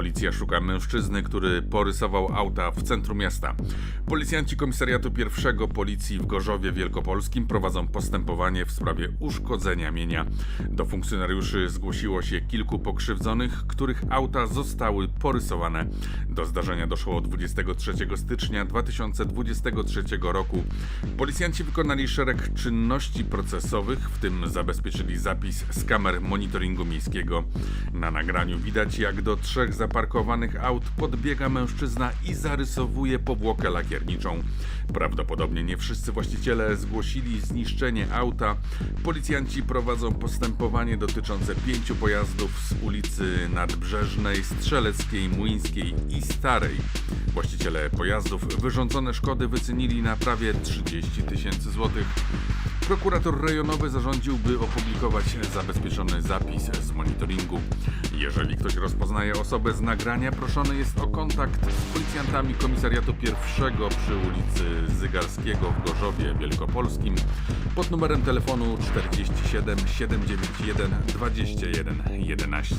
Policja szuka mężczyzny, który porysował auta w centrum miasta. Policjanci Komisariatu Pierwszego Policji w Gorzowie Wielkopolskim prowadzą postępowanie w sprawie uszkodzenia mienia. Do funkcjonariuszy zgłosiło się kilku pokrzywdzonych, których auta zostały porysowane. Do zdarzenia doszło 23 stycznia 2023 roku. Policjanci wykonali szereg czynności procesowych, w tym zabezpieczyli zapis z kamer monitoringu miejskiego. Na nagraniu widać, jak do trzech zaparkowanych aut podbiega mężczyzna i zarysowuje powłokę lakierniczą. Prawdopodobnie nie wszyscy właściciele zgłosili zniszczenie auta. Policjanci prowadzą postępowanie dotyczące pięciu pojazdów z ulicy Nadbrzeżnej, Strzeleckiej, Młyńskiej i Starej. Właściciele pojazdów wyrządzone szkody wycenili na prawie 30 tysięcy złotych. Prokurator rejonowy zarządził, by opublikować zabezpieczony zapis z monitoringu. Jeżeli ktoś rozpoznaje osobę z nagrania, proszony jest o kontakt z policjantami Komisariatu Pierwszego przy ulicy Zygarskiego w Gorzowie Wielkopolskim pod numerem telefonu 47 791 21 11.